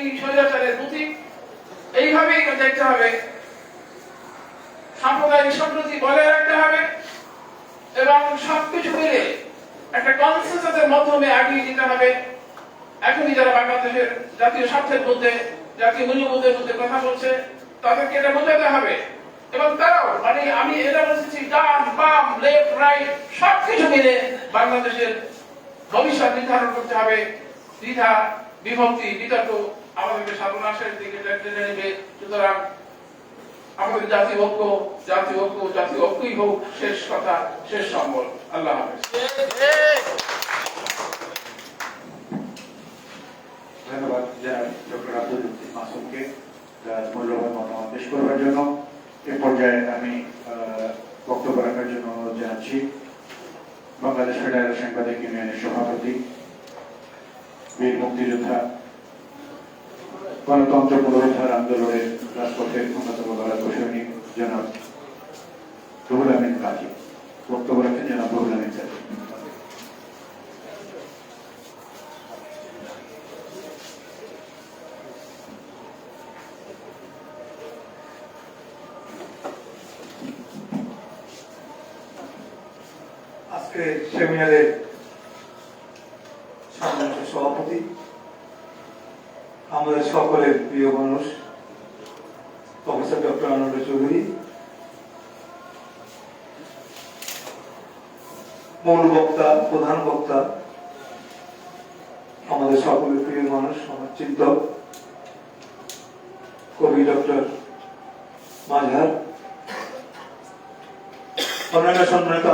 একটি স্বৈরাচারের এইভাবেই দেখতে হবে। সাম্প্রদায়িক সম্প্রতি বজায় রাখতে হবে এবং সবকিছু মিলে একটা কনসেন্সাসের মাধ্যমে এগিয়ে যেতে হবে। এখনই যারা বাংলাদেশের জাতীয় স্বার্থের মধ্যে, জাতীয় মূল্যবোধের মধ্যে কথা বলছে, তাদেরকে এটা বোঝাতে হবে। এবং তারাও মানে আমি এটা বলতেছি ডান, বাম লেফট রাইট সবকিছু মিলে বাংলাদেশের ভবিষ্যৎ নির্ধারণ করতে হবে। দ্বিধা, বিভক্তি, বিতর্ক আমাদেরকে সর্বনাশের দিকে টেনে নেবে। সুতরাং আমাদের জাতীয় ঐক্য জাতীয় ঐক্য জাতীয় ঐক্যই হোক, শেষ কথা, শেষ সম্বল। আল্লাহ হাফেজ। ধন্যবাদ জন্য। পর্যায়ে আমি বক্তব্য রাখার জন্য বাংলাদেশ সভাপতি, বীর মুক্তিযোদ্ধা গণতন্ত্র পুনরুদ্ধার আন্দোলনের রাজপথের অন্যতম লড়াকু সৈনিক জনাব রুহুল আমিন কাজী। বক্তব্য রাখেন জনাব রুহুল আমিন আজকে সেমিনারের সম্মানিত সভাপতি আমাদের সকলের প্রিয় মানুষ প্রফেসর ডক্টর আনন্দ চৌধুরী মূল বক্তা প্রধান বক্তা, আমাদের সকলের প্রিয় মানুষ সমাজ চিন্তক, কবি ডক্টর মাঝার সম্মানিত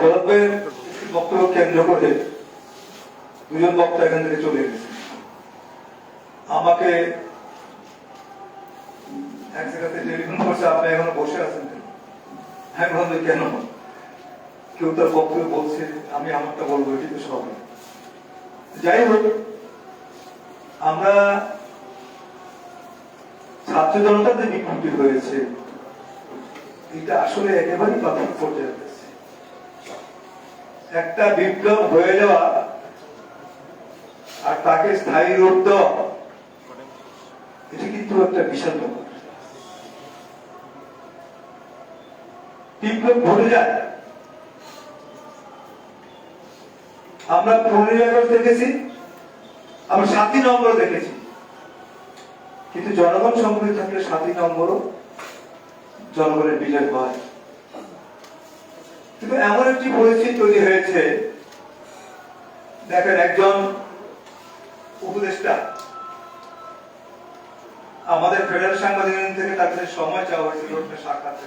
গল্পের বক্তব্য কেন্দ্র করে দুজন বক্তা এখান থেকে চলে গেছে আমাকে এক জায়গাতে টেলিফোন করছে আপনি এখনও বসে আছেন কেন? আমি কেন? কেউ তার বক্তব্য বলছে, আমি আমারটা বলব এটি তো সব যাই হোক, আমরা ছাত্র জনতার যে বিক্ষোভটি হয়েছে, এটা আসলে একেবারেই প্রাথমিক পর্যায়ে একটা বিপ্লব হয়ে যাওয়া আর তাকে স্থায়ী রূপ দেওয়া, এটা কিন্তু একটা বিশাল ব্যাপার বিপ্লব ঘটে যায়? আমরা পনেরোই আগস্ট দেখেছি, আমরা সাতই নম্বর দেখেছি। কিন্তু জনগণ সম্পর্কে থাকলে সাতই নম্বরও জনগণের বিজয় হয়। কিন্তু এমন একটি পরিস্থিতি তৈরি হয়েছে, দেখেন একজন উপদেষ্টা, আমাদের ফেডারেল সাংবাদিক থেকে তাদের সময় চাওয়া হয়েছিল সাক্ষাতে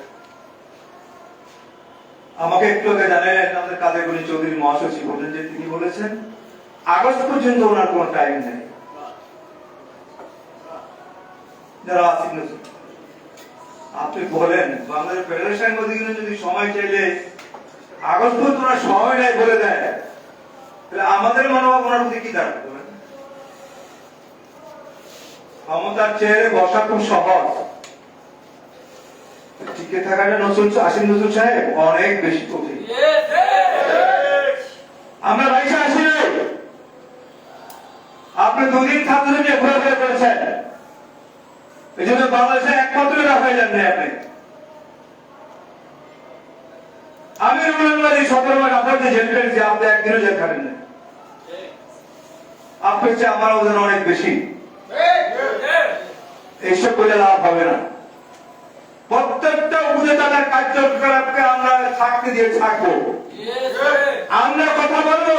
আমাকে একটু আগে জানালেন আমাদের কাদের গণি চৌধুরী মহাসচিব বললেন যে তিনি বলেছেন, আগস্ট পর্যন্ত ওনার কোনো টাইম নেই যারা আপনি বলেন, বাংলাদেশ সাংবাদিক ইউনিয়ন যদি সময় চাইলে আগস্ট পর্যন্ত ওনার সময় নাই বলে দেয়, তাহলে আমাদের মনোভাব ওনার প্রতি কি দাঁড়াবে? ক্ষমতার চেয়ারে বসা খুব সহজ টিকে থাকাটা নজরুল আসিফ নজরুল সাহেব অনেক বেশি কঠিন। আমরা বাইশে আসি আপনি দুদিন ছাত্রদের নিয়ে ঘোরাফেরা করেছেন। এই জন্য বাংলাদেশে একমাত্র রাখাই যান আপনি। আমি রুমেন্দ্র সতেরো মাস আপনাকে জেল ফেলেছি আপনি একদিনও জেল খাবেন না আপনার চেয়ে আমার ওজন অনেক বেশি। এইসব করলে লাভ হবে না। প্রত্যেকটা উপদেষ্টাদের কার্যকলাপকে আমরা থাকতে দিয়ে থাকব। আমরা কথা বলব?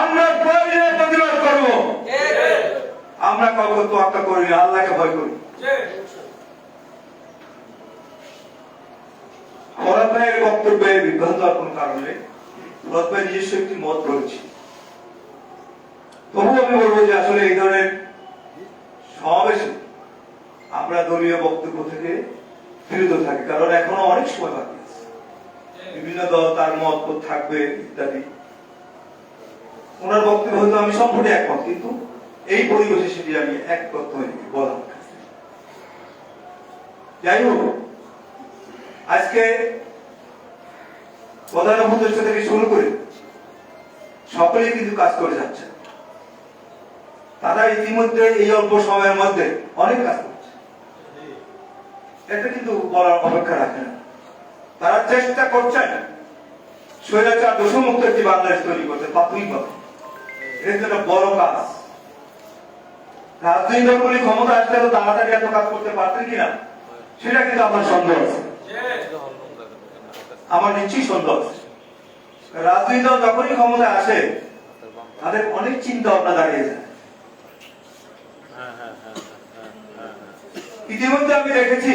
আমরা প্রয়োজনে প্রতিবাদ করব? আমরা কাউকে তোয়াক্কা করি আল্লাহকে ভয় করি। ভরত ভাইয়ের বক্তব্যে বিভ্রান্ত হওয়ার কোন কারণে ভরত ভাই নিজস্ব একটি মত রয়েছে। তবু আমি বলব যে আসলে এই ধরনের সমাবেশে আমরা দলীয় বক্তব্য থেকে বিরত থাকে, কারণ এখনও অনেক সময় বাকি আছে। বিভিন্ন দল তার মত থাকবে ইত্যাদি। ওনার বক্তব্য হয়তো আমি সম্পূর্ণ একমত, কিন্তু এই পরিবেশে সেটি আমি একমত হইনি বলা যাই হোক, আজকে প্রধান উপদেষ্টা থেকে শুরু করে সকলেই কিন্তু কাজ করে যাচ্ছে। তারা ইতিমধ্যে এই অল্প সময়ের মধ্যে অনেক কাজ এটা কিন্তু বলার অপেক্ষা রাখে না। তারা চেষ্টা করছেন স্বৈরাচার দোষমুক্ত একটি বাংলাদেশ তৈরি করতে প্রাথমিকভাবে এটা বড় কাজ। রাজনৈতিক ক্ষমতা আসলে তো তাড়াতাড়ি এত কাজ করতে পারতেন কিনা, সেটা কিন্তু আমার সন্দেহ আছে। আমার নিশ্চয়ই সন্দেহ আছে। রাজনৈতিক দল যখনই ক্ষমতায় আসে, তাদের অনেক চিন্তা ভাবনা দাঁড়িয়ে যায়। ইতিমধ্যে আমি দেখেছি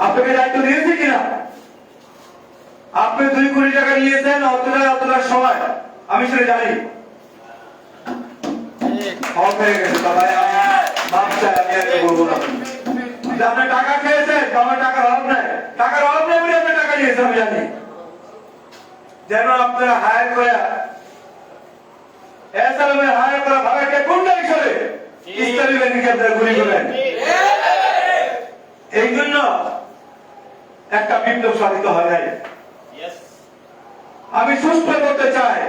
আপনাকে দায়িত্ব দিয়েছি কিনা? আপনি দুই কোটি টাকা নিয়েছেন অতটা অতটা সময়। আমি সেটা জানি। ক্ষমা গেছে বাবা। আমি মাপ চাই আমি আর কি বলব না। যে আপনি টাকা খেয়েছেন আমার টাকার অভাব নাই। টাকার অভাব নেই বলে আপনি টাকা নিয়েছেন আমি জানি। যেন আপনারা হায়ার করে এসালামে হায়ার করা ভাগাকে কোনটা হিসেবে ইসলামী ব্যাংকে আপনারা গুলি করলেন এই জন্য একটা বিপ্লব সাধিত হয় নাই। আমি সুস্থ করতে চাই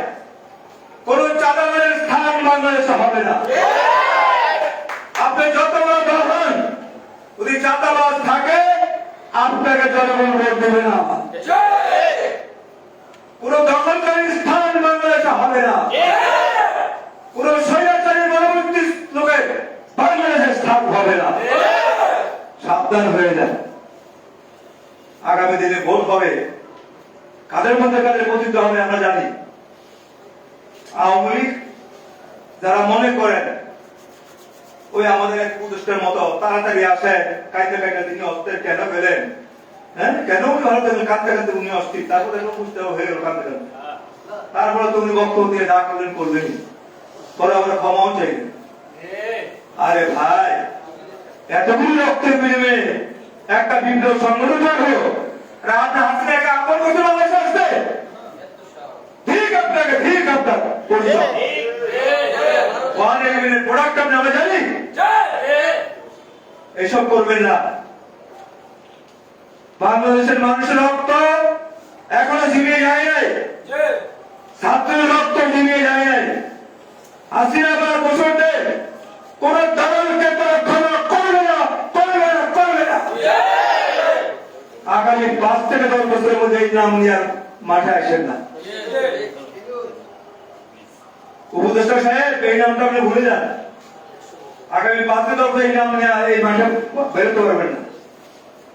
কোন চাঁদাবাজের স্থান বাংলাদেশে হবে না। আপনি যত বড় হন যদি চাঁদাবাজ থাকে আপনাকে জনগণ ভোট দেবে না। কোন দখলকারী স্থান বাংলাদেশে হবে না। কোন স্বৈরাচারী পরবর্তী লোকের বাংলাদেশে স্থান হবে না। সাবধান হয়ে যায় আগামী দিনে ভোট হবে। কাদের মধ্যে কাদের পতিত হবে আমরা জানি। আওয়ামী লীগ যারা মনে করেন ওই আমাদের এক পুরুষের মতো তাড়াতাড়ি আসে কাইতে কাইতে তিনি অস্ত্রের কেন পেলেন হ্যাঁ? কেন উনি ভারতে কাঁদতে কাঁদতে উনি অস্থির? তারপরে এরকম বুঝতে হয়ে গেল কাঁদতে কাঁদতে তারপরে তো উনি বক্তব্য দিয়ে যা করলেন করলেন। পরে আমরা ক্ষমাও চাইলেন আরে ভাই এতগুলি রক্তের বিনিময়ে একটা বিপ্লব সংগঠন হলো। রাত হাসিনাকে আপন করতে বাংলাদেশে আসতে ঠিক আপনাকে, ঠিক আপনার প্রোডাক্ট আপনি আমরা জানি? এসব করবেন না। বাংলাদেশের মানুষের রক্ত এখনও জিমিয়ে যায় নাই। ছাত্রের রক্ত জিমিয়ে যায় নাই। হাসিনা বার বছরতে কোন দালালকে তারা আগামী পাঁচ থেকে দশ বছরের মধ্যে এই নাম নিয়ে আর মাঠে আসেন না। উপদেষ্টা সাহেব, এই নামটা আপনি ভুলে যান। আগামী পাঁচ থেকে দশ এই নাম নিয়ে এই মাঠে বেরোতে পারবেন না।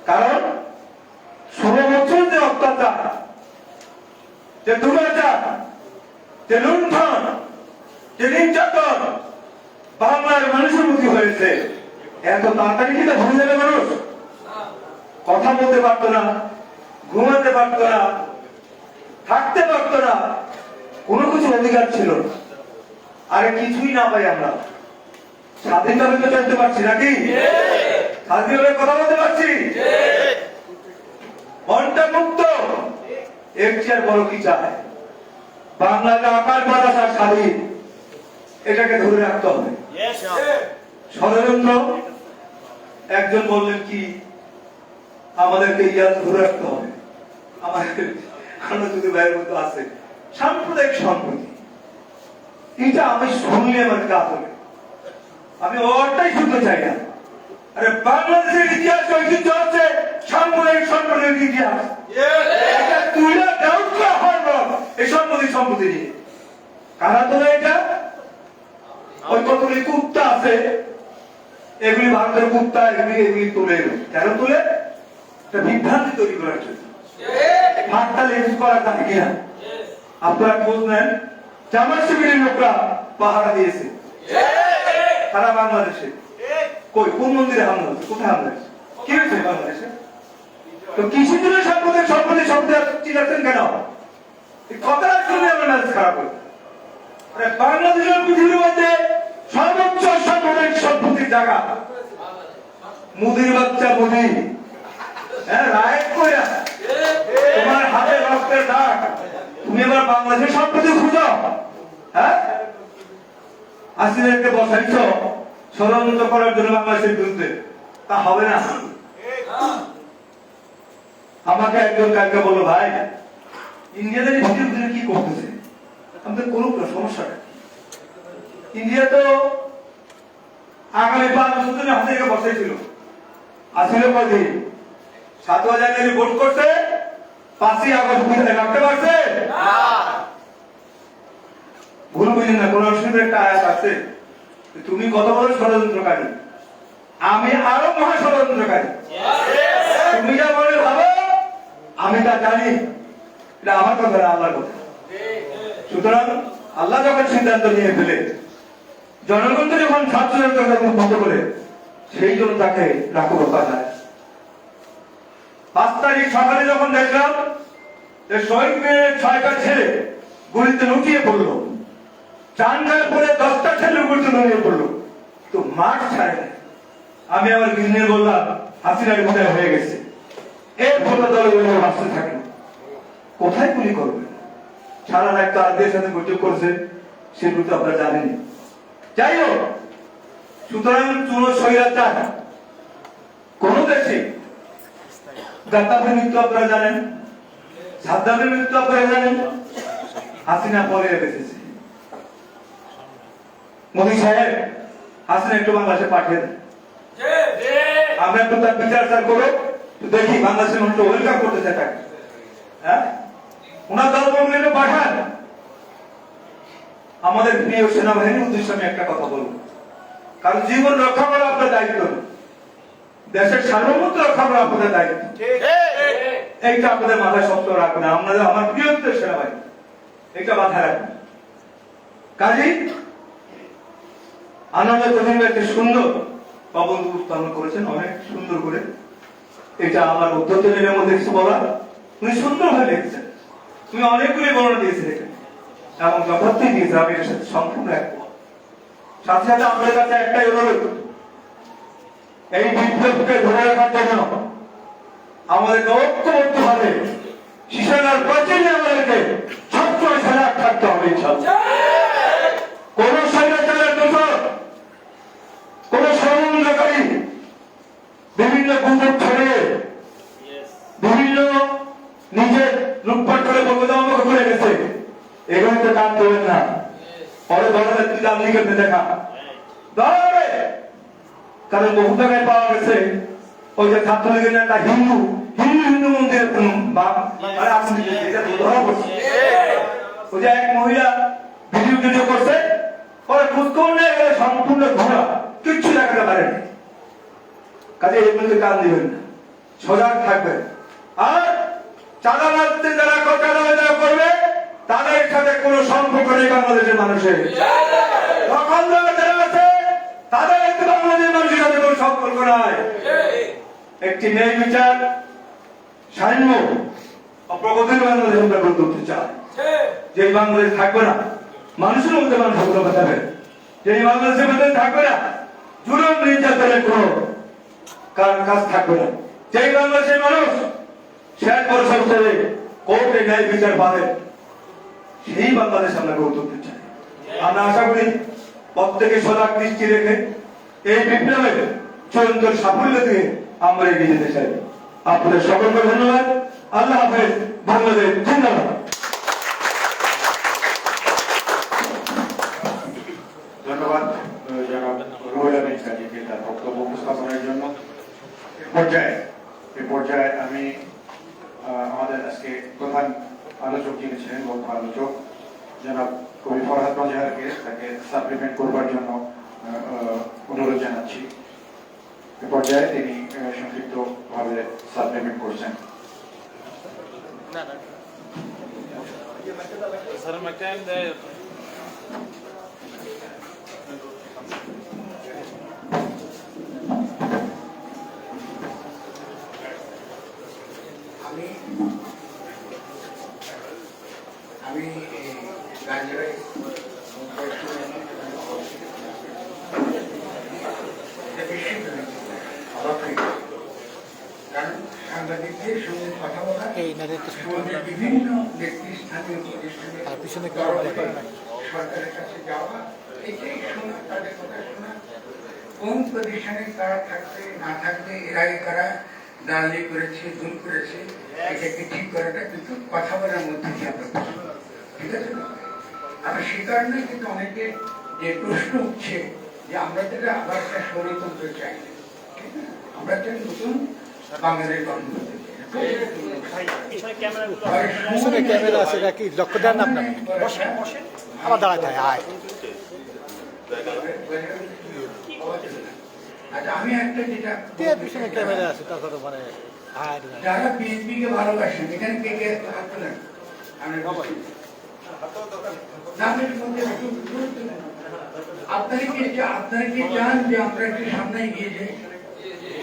কারণ ষোলো বছর যে অত্যাচার, যে দুর্গাচার যে লুণ্ঠন, যে নির্যাতন বাংলার মানুষের প্রতি হয়েছে, এত তাড়াতাড়ি কি তা ভুলে যাবে মানুষ? কথা বলতে পারতো না ঘুমাতে পারতো না থাকতে পারতো না কোনো কিছু অধিকার ছিল না। আরে কিছুই না পাই আমরা। স্বাধীনভাবে তো চলতে পারছি নাকি? স্বাধীনভাবে কথা বলতে পারছি? মনটা মুক্ত। এর চেয়ে আর বড় কি চায় বাংলাতে আকার বাতাস আর স্বাধীন। এটাকে ধরে রাখতে হবে। ষড়যন্ত্র একজন বললেন কি আমাদেরকে ইয়াদ ধরে রাখতে হবে। আমাদের আমরা যদি ভাইয়ের মতো আছে, সাম্প্রদায়িক সম্প্রতি। এটা আমি শুনলে আমার কাজ হবে আমি ওটাই শুনতে চাই না। আরে বাংলাদেশের ইতিহাস, ঐতিহ্য হচ্ছে সাম্প্রদায়িক সম্প্রদায়ের ইতিহাস। এটা ডাউট করা হয় না এই সম্পত্তি সম্পত্তি নিয়ে। কারা এটা? ওই কতগুলি কুত্তা আছে? এগুলি ভারতের কুত্তা এগুলি এগুলি তুলে কেন তুলে? বিভ্রান্তি তৈরি করার জন্য। হাতটা লেন্স করা থাকে কিনা আপনারা খোঁজ নেন জামাত শিবিরের লোকরা পাহারা দিয়েছে। সারা বাংলাদেশে। কই, কোন মন্দিরে হামলা হচ্ছে কোথায় হামলা হচ্ছে কি হয়েছে বাংলাদেশে? তো কৃষি জন্য সম্পদের সম্পত্তি শব্দ চিনাচ্ছেন কেন? কথাটা শুনে আমার মেজাজ খারাপ হয়ে বাংলাদেশের পৃথিবীর মধ্যে সর্বোচ্চ সাম্প্রদায়িক সম্পত্তির জায়গা। মুদির বাচ্চা মুদি। হ্যাঁ হ্যাঁ বিরুদ্ধে। না। আমাকে একজন কালকে বলল, ভাই ইন্ডিয়াদের ভিতরে কি করতেছে? আমাদের কোনো সমস্যা নেই। ইন্ডিয়া তো আগামী পাঁচ বছর ধরে হাতে বসাইছিল। আসলে কদিন? সাত হাজার জানুয়ারি ভোট করছে পাঁচই আগস্ট রাখতে পারছে? ভুল না কোন একটা আয়াত আছে। তুমি কত বড় ষড়যন্ত্রকারী? আমি আরও মহা ষড়যন্ত্রকারী। তুমি যা বলে ভাবো আমি তা জানি। এটা আমার কথা না আল্লাহর কথা। সুতরাং আল্লাহ যখন সিদ্ধান্ত নিয়ে ফেলে জনগণ তো যখন ছাত্রদের যখন বন্ধ করে সেই জন্য তাকে রাখো রক্ষা যায় পাঁচ তারিখ সকালে যখন দেখলাম যে শহীদ ছয়টা ছেলে গুলিতে লুটিয়ে পড়ল চাঙ্গার পরে দশটা ছেলে গুলিতে লুটিয়ে পড়ল, তো মাঠ ছাড়ে আমি আমার গৃহিণীর বললাম, হাসিনার বোধহয় হয়ে গেছে? এর ফলে দলে দলে বাঁচতে থাকে কোথায় গুলি করবে? সারা রাত তাদের সাথে বৈঠক করেছে, সেগুলো তো আপনারা জানেন যাই হোক, সুতরাং চুন সৈরাচার কোন দেশে গাদ্দাফের মৃত্যু আপনারা জানেন? সাদ্দামের মৃত্যু আপনারা জানেন? হাসিনা পরে বেঁচেছে। মোদী সাহেব, হাসিনা একটু বাংলাদেশে পাঠিয়ে দেন। আমরা একটু তার বিচার চার করো দেখি বাংলাদেশের মানুষ ওয়েলকাম করতে চায় হ্যাঁ? ওনার দল কর্মীকে পাঠান? আমাদের প্রিয় সেনাবাহিনীর উদ্দেশ্যে আমি একটা কথা বলব। কারণ জীবন রক্ষা করা আপনার দায়িত্ব দেশের সার্বভৌমত্ব রক্ষা করা আপনাদের দায়িত্ব। এইটা আপনাদের মাথায় শক্ত রাখবেন। আপনাদের আমার প্রিয় সেনাবাহিনী এটা মাথায় রাখবেন। কাজী আনন্দ কবির একটা সুন্দর প্রবন্ধ উপস্থাপন করেছেন অনেক সুন্দর করে। এটা আমার উত্তর মধ্যে কিছু বলার। উনি সুন্দরভাবে লিখছেন। তুমি অনেকগুলি বর্ণনা দিয়েছেন এখানে। এবং যথার্থই দিয়েছে আমি এর সাথে সম্পূর্ণ একমত। সাথে সাথে আমাদের কাছে একটাই অনুরোধ। এই বিপ্লবকে ধরে রাখার জন্য আমাদেরকে ঐক্যবদ্ধ ভাবে শিশানার প্রচেনে আমাদেরকে সবসময় সজাগ থাকতে হবে কোন স্বৈরাচারের কোন ষড়যন্ত্রকারী বিভিন্ন গুজব ছড়িয়ে বিভিন্ন নিজের লুটপাট করে বলব আমাকে করে গেছে। এখানে তো কাজ দেবেন না। পরে তুই দাম লিখে দেখা ধরে কারণ বহু জায়গায় পাওয়া গেছে। ওই যে ছাত্রলীগের নেতা হিন্দু হিন্দু হিন্দু পড়ছে। ওই যে এক মহিলা ভিডিও করছে, পরে নিয়ে গেলে সম্পূর্ণ ধরা কিচ্ছু দেখাতে পারেনি। কাজে কান দিবেন না, সজাগ থাকবেন। আর চাঁদা মারতে যারা বাজার করবে, তাদের সাথে কোনো সম্পর্ক নেই বাংলাদেশের মানুষের। যারা আছে, তাদের একটু বাংলাদেশের মানুষের সাথে কোনো সম্পর্ক নাই। একটি ন্যায় বিচার সাম্য অপ্রগতির বাংলাদেশ আমরা গড়ে তুলতে চাই। যে বাংলাদেশ থাকবে না, মানুষের মধ্যে মানুষ হতে যে বাংলাদেশের মধ্যে থাকবে না, জুলুম, নির্যাতনের কোনো কাজ থাকবে না। যেই বাংলাদেশের মানুষ শেষ বছর ধরে কোর্টে ন্যায় বিচার পাবে, সেই বাংলাদেশ আমরা গড়ে তুলতে চাই। আমরা আশা করি প্রত্যেকে সজাগ দৃষ্টি রেখে এই বিপ্লবের চূড়ান্ত সাফল্য দিয়ে আমরা এগিয়ে যেতে চাই। আপনাদের সকলকে ধন্যবাদ। আল্লাহ হাফেজ, বাংলাদেশ ধন্যবাদ আমি প্রধান সাপ্লিমেন্ট করবার জন্য অনুরোধ জানাচ্ছি এ পর্যায়ে তিনি সংক্ষিপ্তভাবে সাবমিট করছেন না না সাংবাদিকদের সঙ্গে কথা বলা এই নারীর তো সমাজের বিভিন্ন ব্যক্তি স্থানীয় প্রতিষ্ঠানে আর পিছনে কেউ তরফে দেখা নাই। সরকারের কাছে যাওয়া এটাই শোনা তাদের কথা শোনা। কোন পজিশনে কারা থাকবে না থাকবে এর আগে কারা দালালি করেছে ভুল করেছে এটাকে ঠিক করাটা কিন্তু কথা বলার মধ্যে দিয়ে আমরা ঠিক আছে আর সে কারণে কিন্তু অনেকে যে প্রশ্ন উঠছে যে আমরা যেটা আবার একটা স্বরতন্ত্র চাই আমরা একটা নতুন পিছনে ক্যামেরা আছে এটা কি লক্ষ্য দেন আপনার। আবার দাঁড়ায় থাকে আয়। আচ্ছা আমি একটা পিছনে ক্যামেরা আছে মানে। যারা কে ভালোবাসেন এখানে কে কে হাত তোলেন। আমি। আপনারা কি আপনারা কি চান যে আমরা একটু সামনে এগিয়ে যাই?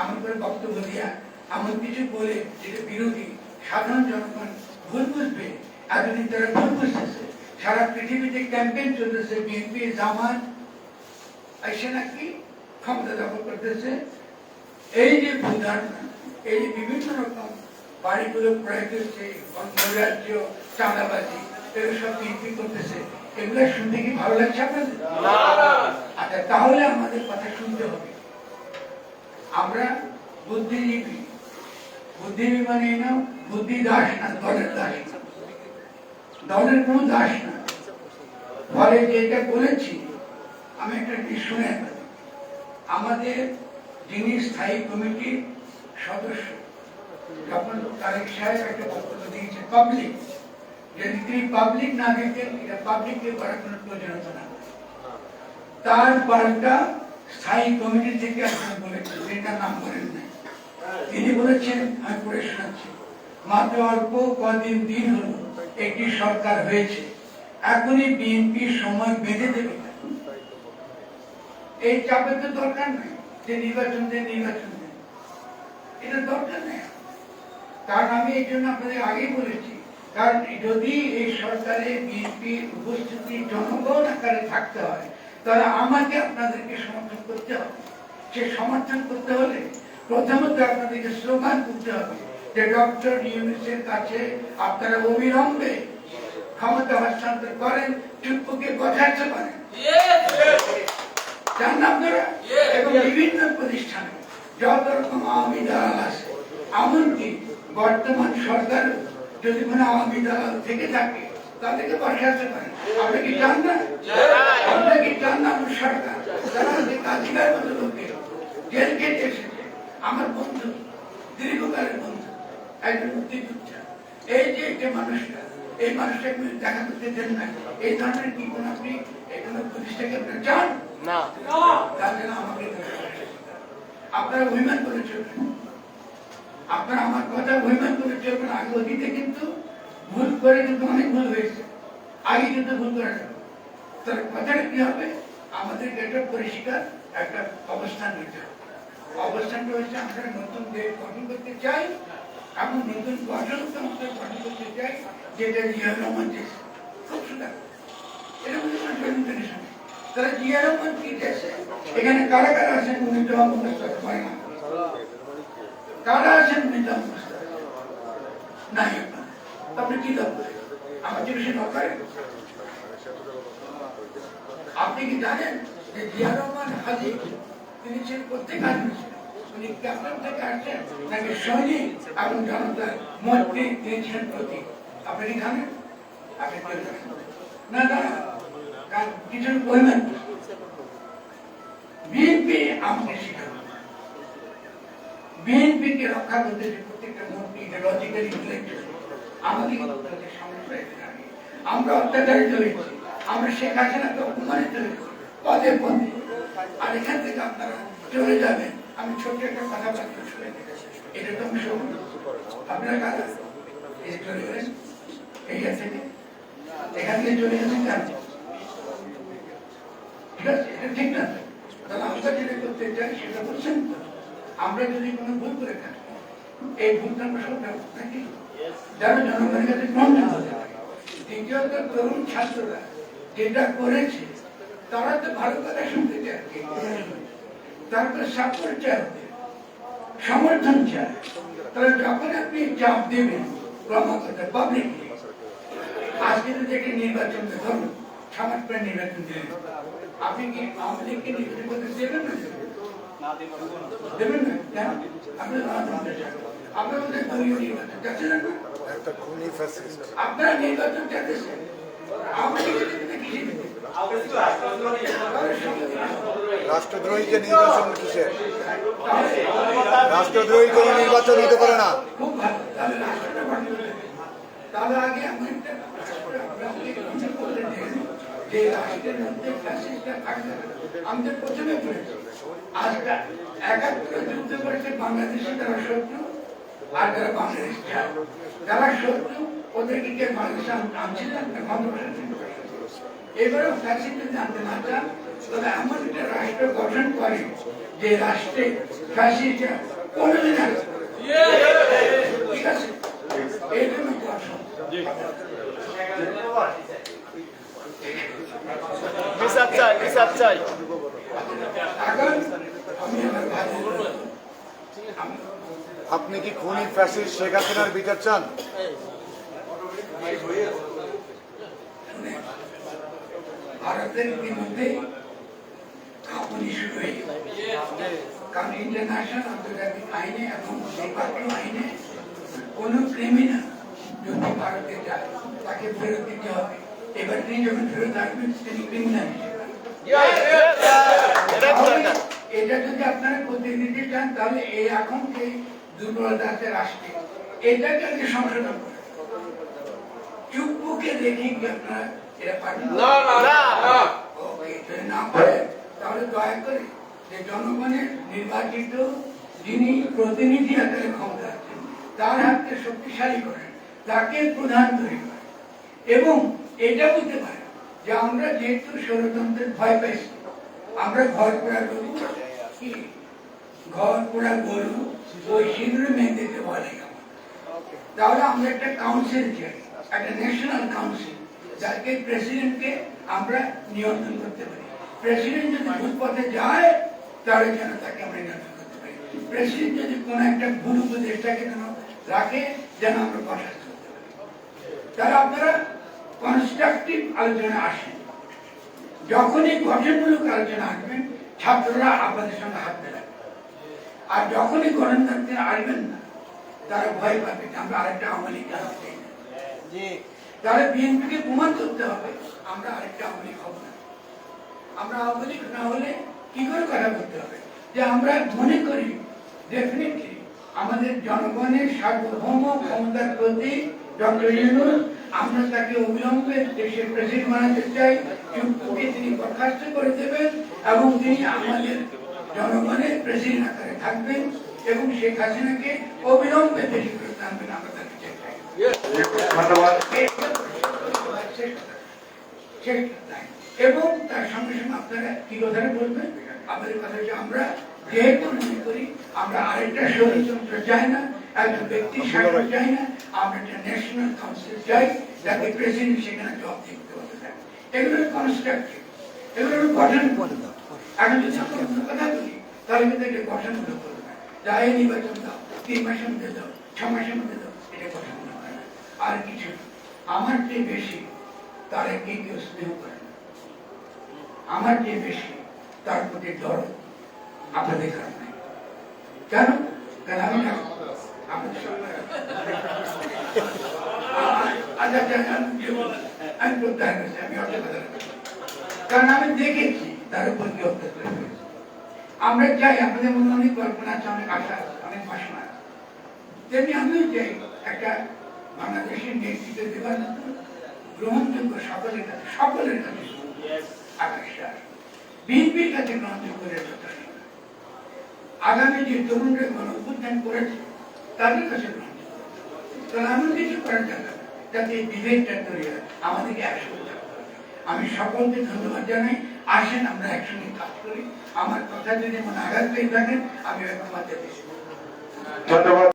এমন করে বক্তব্য দিয়া এমন কিছু বলে যেটা বিরোধী সাধারণ জনগণ ভুল বুঝবে এতদিন তারা ভুল বুঝতেছে সারা পৃথিবীতে ক্যাম্পেইন চলতেছে বিএনপি জামাত এসে নাকি ক্ষমতা দখল করতেছে। এই যে ধারণা এই যে বিভিন্ন রকম বাড়িগুলো ক্রয় করছে নৈরাজ্য চাঁদাবাজি এগুলো সব বিক্রি করতেছে এগুলো শুনতে কি ভালো লাগছে আপনাদের? আচ্ছা তাহলে আমাদের কথা শুনতে হবে। আমরা বুদ্ধিজীবী। বুদ্ধিজীবী মানে না, বুদ্ধি দাস না দলের দাস না। দলের কোনো দাস না। ফলে যেটা বলেছি আমি একটা শুনে আমাদের যিনি স্থায়ী কমিটির সদস্য, যখন তারেক সাহেব একটা বক্তব্য দিয়েছে পাবলিক যদি তিনি পাবলিক না দিতেন এটা পাবলিককে করার কোনো প্রয়োজন হতো না। তার পাল্টা স্থায়ী কমিটি থেকে একজন বলেছেন যেটার নাম বলেন নাই। তিনি বলেছেন, আমি পড়ে শোনাচ্ছি। মাত্র অল্প কদিন দিন হলো একটি সরকার হয়েছে। এখনই বিএনপি সময় বেঁধে দেবে এই চাপের তো দরকার নেই যে নির্বাচন দেন নির্বাচন দেন। এটা দরকার নেই। কারণ আমি এই জন্য আপনাদের আগেই বলেছি, কারণ যদি এই সরকারে বিএনপির উপস্থিতি জনগণ আকারে থাকতে হয় তাহলে আমাকে আপনাদেরকে সমর্থন করতে হবে। সে সমর্থন করতে হলে প্রথমত আপনাদেরকে স্লোগান করতে হবে যে ডক্টর ইউনুসের কাছে আপনারা অবিলম্বে ক্ষমতা হস্তান্তর করেন, চুপ্পুকে বসাতে পারেন ধরে এবং বিভিন্ন প্রতিষ্ঠানে যত রকম আওয়ামী আছে, এমনকি বর্তমান সরকার যদি কোনো আওয়ামী দালাল থেকে থাকে তাদেরকে বসাতে পারে। আমরা কি চান না? আমরা কি চান না আমার সরকার? তারা যে কাজিকার মতো লোকে জেল এসেছে। আমার বন্ধু দীর্ঘকালের বন্ধু একজন মুক্তিযোদ্ধা এই যে একটা মানুষটা এই মানুষটাকে দেখা করতে দেন না। এই ধরনের কি কোন আপনি এখানে প্রতিষ্ঠাকে আপনারা চান? তার জন্য আমাকে আপনারা অভিমান করে চলবেন আপনারা আমার কথা অভিমান করে চলবেন আগে অতীতে কিন্তু ভুল করে কিন্তু অনেক ভুল হয়েছে। আগে কিন্তু ভুল করে না তার কথাটা কি হবে? আমাদেরকে একটা পরিষ্কার একটা অবস্থান নিতে হবে। অবস্থানটা হচ্ছে আমরা নতুন দেশ গঠন করতে চাই। এমন নতুন গঠনকে আমরা গঠন করতে চাই, যেটা জিয়া রহমান চেয়েছে খুব সুন্দর। হচ্ছে আমার তাহলে জিয়া রহমান কি চেয়েছে এখানে কারা কারা আছেন উনি তো মুখস্থ হয় না কারা আছেন উনি তো নাই। আপনি কি দরকার আমার দরকার আপনি কি জানেন যে জিয়া রহমান হাজি, তিনি ছিলেন প্রত্যেক উনি ক্যাপ্টেন থেকে আসছেন নাকি সৈনিক এবং জনতার তিনি ছিলেন আপনি কি জানেন? আপনি না? না কিছু বলবেন বিএনপি আমাকে রক্ষা করতে প্রত্যেকটা মন্ত্রী লজিক্যালি ইন্টেলেকচুয়াল আমাদের সমস্যা আমরা অত্যাচারিত হয়েছি আমরা শেখ হাসিনাকে অপমানিত হয়েছি পদে পদে। আর এখান থেকে আপনারা চলে যাবেন। আমি ছোট্ট একটা কথা বাক্য শুনে এটা তো আমি আপনার কাজ চলে গেলেন? এইখান থেকে? এখান থেকে চলে গেছেন কেন এটা ঠিক না? তাহলে আমরা যেটা করতে চাই সেটা বলছেন আমরা যদি কোনো ভুল করে থাকি, এই ভুলটা আমরা সব থাকি জনগণের কাছে গ্রহণ দ্বিতীয়ত তরুণ ছাত্ররা যেটা করেছে, তারা তো ভালো কথা শুনতে চায় সাপোর্ট চায়, সমর্থন চায়। তাহলে যখন আপনি চাপ দেবেন, ক্রমাগত পাবলিক আজকে যদি একটি নির্বাচন ধরুন, সমাজ প্রায় নির্বাচন দেবেন আপনি কি আওয়ামী লীগকে নির্বাচন করতে দেবেন না? দেবেন না? আপনি নির্বাচন আপনারা কিসের রাষ্ট্রদ্রোহী কোনো নির্বাচন হতে পারে না। তাহলে আগে যে রাষ্ট্রের মধ্যে ফ্যাসিস্টরা থাকবে আমাদের প্রথমে আজটা একাত্তরে যুদ্ধ করেছে বাংলাদেশে তারা শত্রু। আর যারা চায় যারা শত্রু ওদেরকে কে আন- আনছিলেন এবারও আনতে না চান তবে এমন একটা রাষ্ট্র গঠন করে যে রাষ্ট্রে ফ্যাসিস্টরা কোনোদিন আসবে ঠিক আছে? এই জন্য হিসাব চাই হিসাব চাই। এখন আমি আমার আমি আপনি কি খুনি ফ্যাসিস্ট শেখ হাসিনার বিচার চান? ভারতের ইতিমধ্যে কাঁপুনি শুরু হয়ে কারণ ইন্টারন্যাশনাল আন্তর্জাতিক আইনে এবং দ্বিপাক্ষিক আইনে কোন ক্রিমিনাল যদি ভারতে যায় তাকে ফেরত দিতে হবে। এবার তিনি যখন ফেরত আসবেন তিনি ক্রিমিনাল এটা যদি আপনারা করতে দিতে চান তাহলে এই এখন দুর্বলতা আছে রাষ্ট্রে এটাকে আগে সংশোধন করে। চুপকে দেখি কি আপনারা এটা পারেন ওকে, যদি না পারেন তাহলে দয়া করে যে জনগণের নির্বাচিত যিনি প্রতিনিধি আকারে ক্ষমতা আছেন তার হাতকে শক্তিশালী করেন তাকে প্রধান তৈরি করেন। এবং এটা বলতে পারেন যে আমরা যেহেতু ষড়যন্ত্রের ভয় পাইছি আমরা ঘর পোড়া গরু ঘর পোড়া গরু ওই মেয়ে দিতে আমার। তাহলে আমরা একটা কাউন্সিল চাই একটা ন্যাশনাল কাউন্সিল যাকে প্রেসিডেন্টকে আমরা নিয়ন্ত্রণ করতে পারি। প্রেসিডেন্ট যদি ভুল পথে যায় তাহলে যেন তাকে আমরা নিয়ন্ত্রণ করতে পারি। প্রেসিডেন্ট যদি কোনো একটা ভুল উপদেশটাকে যেন রাখে যেন আমরা করতে পারি। তাহলে আপনারা কনস্ট্রাকটিভ আলোচনা আসেন। যখনই গঠনমূলক আলোচনা আসবেন ছাত্ররা আপনাদের সঙ্গে হাত আর যখনই গণতন্ত্রে আসবেন না তারা ভয় পাবে যে আমরা আরেকটা আওয়ামী লীগ না। তাহলে বিএনপিকে প্রমাণ করতে হবে আমরা আরেকটা আওয়ামী লীগ হব না। আমরা আওয়ামী লীগ না হলে কি করে কথা বলতে হবে? যে আমরা মনে করি ডেফিনেটলি আমাদের জনগণের সার্বভৌম ক্ষমতার প্রতি ডক্টর ইউনুস আমরা তাকে অবিলম্বে দেশের প্রেসিডেন্ট বানাতে চাই তিনি বরখাস্ত করে দেবেন এবং তিনি আমাদের জনগণের প্রেসিডেন্ট আকারে থাকবেন এবং শেখ হাসিনাকে অবিলম্বে দেশে ফেরত আনবেন আমরা তাকে ধন্যবাদ। এবং তার সঙ্গে সঙ্গে আপনারা কি কথাটা বলবেন আমাদের কথা হচ্ছে আমরা যেহেতু মনে করি আমরা আরেকটা ষড়যন্ত্র চাই না একজন ব্যক্তি শাসন চাই না আমরা একটা ন্যাশনাল কাউন্সিল চাই যাতে প্রেসিডেন্ট সেখানে জবাব দিতে পারবে না এগুলো কনস্ট্রাকটিভ এগুলো গঠন করে অন্য কথা তাহলে কিন্তু এটা করবে না যা এই নির্বাচন দাও, তিন মাসের মধ্যে দাও, ছ মাসের মধ্যে দাও, এটা হয় না। আর কিছু আমার চেয়ে বেশি তার কেউ স্নেহ করে না। আমার চেয়ে বেশি তার প্রতি দরদ আপনাদের কারণ। কেন? কেন আমি আমাদের সঙ্গে আচ্ছা আচ্ছা আমি প্রত্যাহার করছি, আমি অর্থ কথা কারণ আমি দেখেছি তার উপর কি অত্যাচার হয়েছে আমরা চাই আমাদের মনে অনেক কল্পনা আছে অনেক আশা আছে অনেক বাসনা আছে। তেমনি আমিও চাই একটা বাংলাদেশের নেতৃত্ব দেওয়ার মতো গ্রহণযোগ্য সকলের কাছে সকলের কাছে আকাশ বিএনপির কাছে গ্রহণযোগ্য যথেষ্ট। আগামী যে তরুণরা গণ অভ্যুত্থান করেছে তাদের কাছে গ্রহণযোগ্য। তাহলে এমন কিছু করা যাবে না, যাতে এই বিভেদটা তৈরি হয় আমাদেরকে একসঙ্গে আমি সকলকে ধন্যবাদ জানাই। আসেন আমরা একসঙ্গে কাজ করি। আমার কথা যদি মনে আঘাত পেয়ে থাকেন আমি ধন্যবাদ।